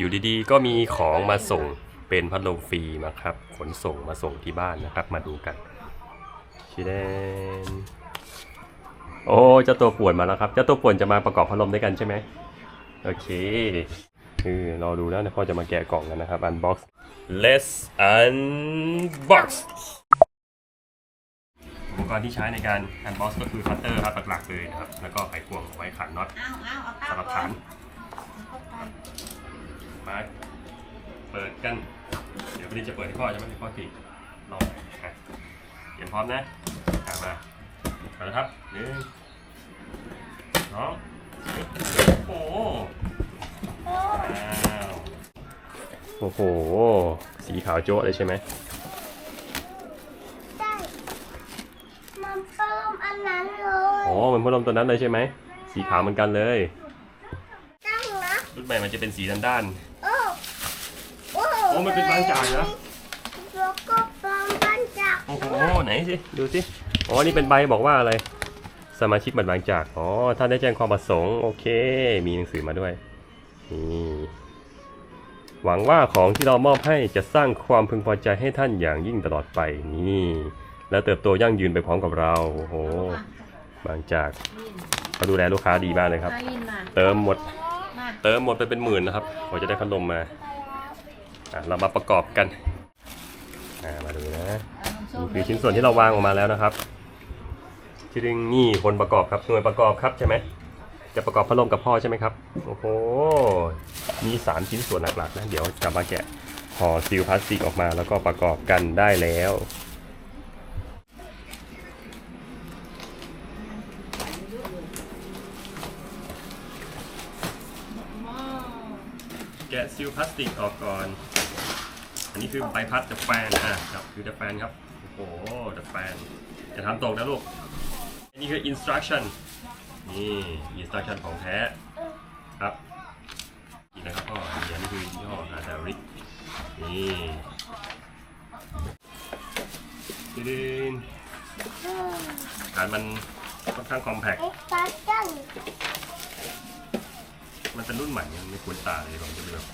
อยู่ดีๆ ก็มีของมาส่งเป็นพัดลมฟรีนะครับ ขนส่งมาส่งที่บ้านนะครับ มาดูกันชิเดนโอ้เจ้าตัวป่วนมาแล้วครับเจ้าตัวป่วนจะมาประกอบพัดลมด้วยกันใช่ไหมโอเคคือรอดูแล้วนะพ่อจะมาแกะกล่องกันนะครับ unbox let's unbox อุปกรณ์ที่ใช้ในการ unbox ก็คือคัตเตอร์ครับหลักๆเลยนะครับ แล้วก็ไขควงไว้ขันน็อตเอาเอาเอาสำหรับก่อฐาน มาเปิดกัน เดี๋ยวพอดีจะเปิดให้พ่อใช่ไหมให้พ่อติลองอะเตรียมพร้อมนะอะมาเอาละครับหนึ่งสองโอ้โหว้าวโอ้โห สีขาวโจ๊ะเลยใช่ไหมใช่มันเพิ่มอันนั้นเลยอ๋อเหมันพัดลมตัวนั้นเลยใช่ไหม สีขาวเหมือนกันเลยตั้งนะรุ่นใหม่มันจะเป็นสีด้านโอ้โอ้ๆโอ้ มันเป็นบางจากเหรอแล้วก็ปลอมบ้านจากโอ้โหไหนสิดูสิอ๋อนี่เป็นใบบอกว่าอะไร สมาชิกบัตรบางจากอ๋อท่านได้แจ้งความประสงค์โอเค มีหนังสือมาด้วยนี่หวังว่าของที่เรามอบให้จะสร้างความพึงพอใจให้ท่านอย่างยิ่งตลอดไปนี่ แล้วเติบโตยั่งยืนไปพร้อมกับเราโอ้โหบางจากเขาดูแลลูกค้าดีมากเลยครับมาลินมาเติมหมดมาเติมหมดไปเป็นหมื่นนะครับกว่าจะได้พัดลมมาอะ เรามาประกอบกันอ่ามาดูนะเอาน้ำส้มนี่คือชิ้นส่วนที่เราวางออกมาแล้วนะครับที่ดึงนี่คนประกอบครับหน่วยประกอบครับใช่ไหมจะประกอบพัดลมกับพ่อใช่ไหมครับ โอ้โห มีสามชิ้นส่วนหลักๆนะ เดี๋ยวจะมาแกะห่อซีลพลาสติกออกมาแล้วก็ประกอบกันได้แล้วว้ะซีลพลาสติกออกก่อน อันนี้คือใบพัดจะแฟนอะครับคือจะแฟนครับ โอ้โหจะแฟนจะทำตกนะลูก อันนี้คือ instruction นี่ instruction ของแท้ครับนี่นะครับก็อันนี้คือยี่ห้ออาดาริกนี่ดินฐานมันค่อนข้างคอมแพคไอ้ฟันจัง มันเป็นรุ่นใหม่มันไม่ควรตาเลยผมจะเป็นแบบ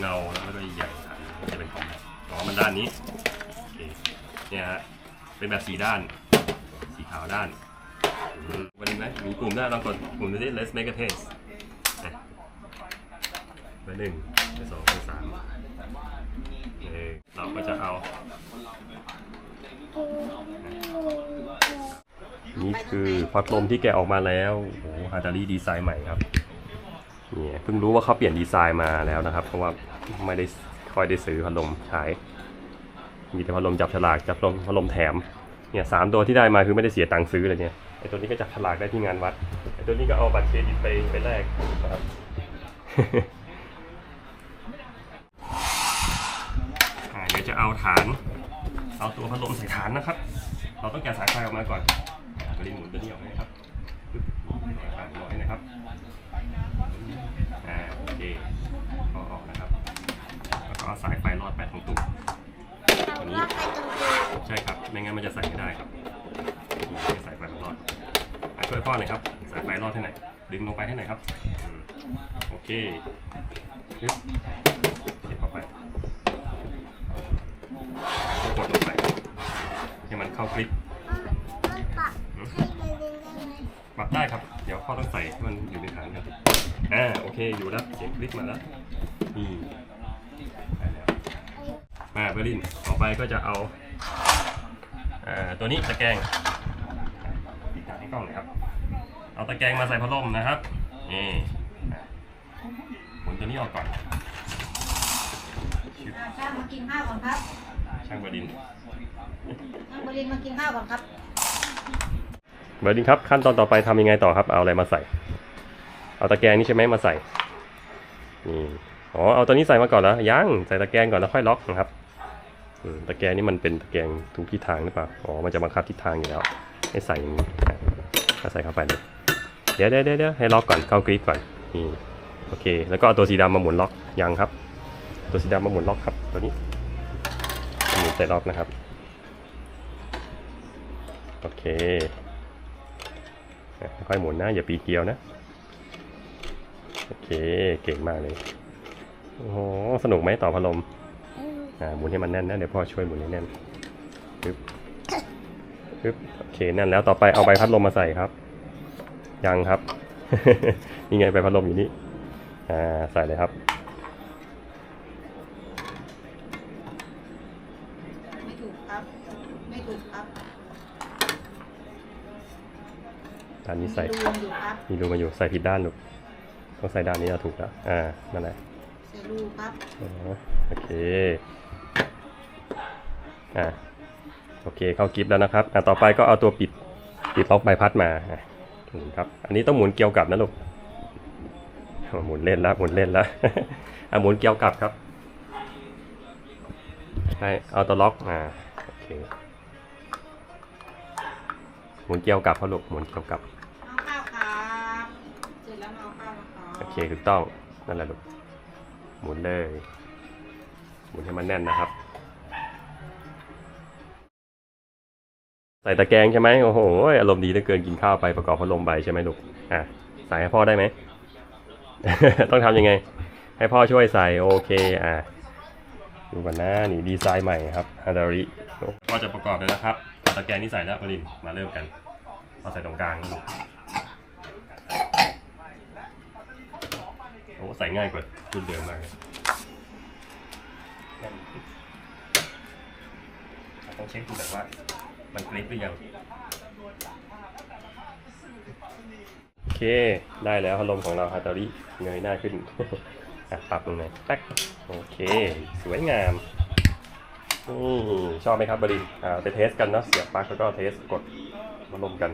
เงาแล้วก็ใหญ่ๆจะเป็นคอมแพคอ๋อมันด้านนี้โอเคเนี่ยฮะเป็นแบบสีด้าน สีขาวด้านมวันนี้ไหมมีปุ่มได้ลองกดปุ่มดูสิ let's make a test อะเบอร์หนึ่งเบอร์สองเบอร์สามเอเราก็จะเอา นี่คือพัดลมที่แกะออกมาแล้ว โอ้โหฮาตารีดีไซน์ใหม่ครับ เนี่ยเพิ่งรู้ว่าเขาเปลี่ยนดีไซน์มาแล้วนะครับ เพราะว่าไม่ได้ค่อยได้ซื้อพัดลมใช้ มีแต่พัดลมจับฉลากจับลมพัดลมแถม เนี่ยสามตัวที่ได้มาคือไม่ได้เสียตังค์ซื้อเลยเนี่ยไอตัวนี้ก็จับฉลากได้ที่งานวัดไอตัวนี้ก็เอาบัตรเครดิตไปไปแลกนะครับเดี๋ยวจะเอาฐาน เอาตัวพัดลมใส่ฐานนะครับ เราต้องแกะสายไฟออกมาก่อนตัวนี้หมุนตัวนี้ออกนะครับหนออกให้นะครับ อ่าโอเคก็ออกนะครับ แล้วก็เอาสายไฟลอดไปตรงตุ่มเอาว่าไปตรงนี้ ใช่ครับ ไม่งั้นมันจะใส่ไม่ได้ครับนี่ให้สายไฟมันรอดอะช่วยพ่อหน่อยครับ สายไฟรอดให้หน่อยดึงลงไปให้หน่อยครับอืมโอเคปึ๊บเก็บเข้าไปกดลงไป ให้มันเข้าคลิปเอาปะให้ไปเรียนได้ไหมปรับได้ครับ เดี๋ยวพ่อต้องใส่ให้มันอยู่ในฐานกัน อ่าโอเคอยู่แล้วเสียงคลิกมาแล้วนี่ได้แล้วมาเบอร์ลินต่อไปก็จะเอาอ่าตัวนี้ตะแกรงติดตาให้กล้องหน่อยครับ เอาตะแกรงมาใส่พัดลมนะครับนี่อะหมุนตัวนี้ออกก่อนชึบอ่าช่างมากินข้าวก่อนครับ ช่างเบอร์ลินช่างบรินมากินข้าวก่อนครับเบอร์ลินครับขั้นตอนต่อไปทำยังไงต่อครับ เอาอะไรมาใส่ เอาตะแกรงนี่ใช่ไหมมาใส่นี่อ๋อเอาตัวนี้ใส่มาก่อนแล้วยังใส่ตะแกรงก่อนแล้วค่อยล็อกนะครับตะแกรงนี่มันเป็นตะแกรงทุกทิศทางหรือเปล่าอ๋อมันจะบังคับทิศทางอยู่แล้วให้ใส่อย่างนี้ก็ใส่เข้าไปเลยเดี๋ยวเดี๋ยวเดี๋ยวให้ล็อกก่อนเข้ากริปก่อนนี่โอเค แล้วก็เอาตัวสีดำมาหมุนล็อกยังครับ ตัวสีดำมาหมุนล็อกครับตัวนี้หมุนใส่ล็อกนะครับโอเคค่อยๆหมุนนะอย่าปีเกลียวนะ โอเค เก่งมากเลย โอ้โห สนุกไหมต่อพัดลมเอออ่า หมุนให้มันแน่นนะ เดี๋ยวพ่อช่วยหมุนให้แน่นปึ๊บปึ๊บ โอเค แน่นแล้ว ต่อไปเอาใบพัดลมมาใส่ครับ ยังครับ นี่ไงใบพัดลมอยู่นี่ อ่า ใส่เลยครับไม่ถูกครับ ไม่ถูกครับด้านนี้ใส่ มีรูอยู่ครับมีรูมาอยู่ ใส่ผิดด้านลูก ต้องใส่ด้านนี้เราถูกแล้วอ่านั่นแหละใส่รูครับอ๋อโอเคอ่าโอเคเข้ากิฟต์แล้วนะครับอ่าต่อไปก็เอาตัวปิดปิดล็อกใบพัดมาอะหมุนครับ อันนี้ต้องหมุนเกี่ยวกับนะลูกอ๋อหมุนเล่นแล้วหมุนเล่นแล้วอะหมุนเกี่ยวกับครับให้เอาตัวล็อกอ่าโอเคหมุนเกี่ยวกับเขาลูกหมุนเกี่ยวกับ โอเคถูกต้องนั่นแหละลูกหมุนเลยหมุนให้มันแน่นนะครับ ใส่ตะแกรงใช่ไหมโอ้โหอารมณ์ดีเหลือเกินกินข้าวไปประกอบพัดลมไปใช่ไหมลูกอะใส่ให้พ่อได้ไหม ต้องทำยังไง ให้พ่อช่วยใส่โอเคอะดูกันนะนี่ดีไซน์ใหม่ครับฮาดาริก็จะประกอบเลยนะครับตะแกรงที่ใส่แล้วปรินมาเริ่มกันเอาใส่ตรงกลางนะลูกโอ้ใส่ง่ายกว่ารุ่นเดิมมากเลยต้องเช็คดูแบบว่า มันกริปหรือยัง โอเค ได้แล้วพัดลมของเราฮาตาริเงยหน้าขึ้นอะปรับลงหน่อยแป๊กโอเค สวยงามนี่ชอบไหมครับบรินอ่าไปเทสกันเนาะเสียบปลั๊กแล้วก็เทสกดพัดลมกัน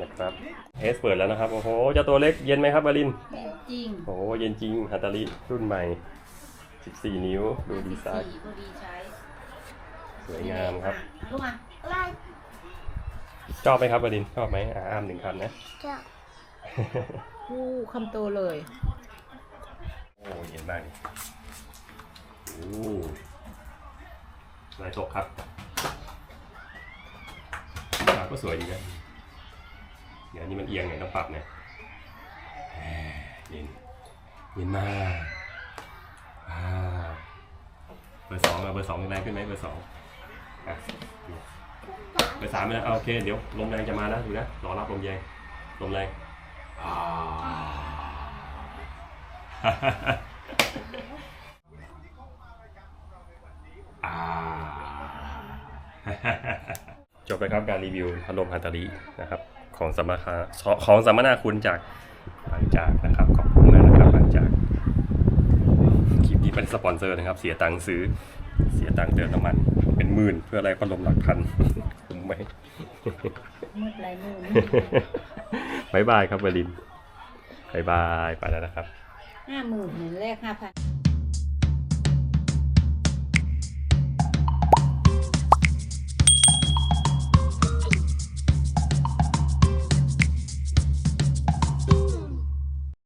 นะครับเทสเปิดแล้วนะครับ โอ้โหเจ้าตัวเล็กเย็นไหมครับบรินจริง โอ้เย็นจริงฮัตตาริรุ่นใหม่ 14 นิ้วดูดีไซน์สี่พอดีใช้สวยงามครับอะลูกมาอะไรชอบไหมครับบดินทร์ชอบไหมอ่าอ้ามหนึ่งคำนะจะคู่คำโตเลย โอ้เย็นมากนี่โอ้ลายตกครับปากก็สวยดีนะเดี๋ยว อันนี้มันเอียงไงต้องปรับเนี่ยแหมเย็นเย็นมากอ่าเบอร์สองอะเบอร์สองแรงขึ้นไหมเบอร์สองอะเบอร์สามไปแล้วอะโอเค เดี๋ยวลมแรงจะมาแล้วดูนะรอรับลมแรงลมแรงอ่าอ่าจบไปครับการรีวิวพัดลมฮันตารินะครับ ของสัมมนาของสัมมนาคุณจากบางจากนะครับขอบคุณมากนะครับบางจากคลิปนี้เป็นสปอนเซอร์นะครับ เสียตังค์ซื้อเสียตังค์เติมน้ำมัน เป็นหมื่นเพื่ออะไรพัดลมหลักพันคุ้มไหมมืดไรมืดบายบายครับบรินบายบายไปแล้วนะครับห้าหมื่นเหมือนแรกห้าพัน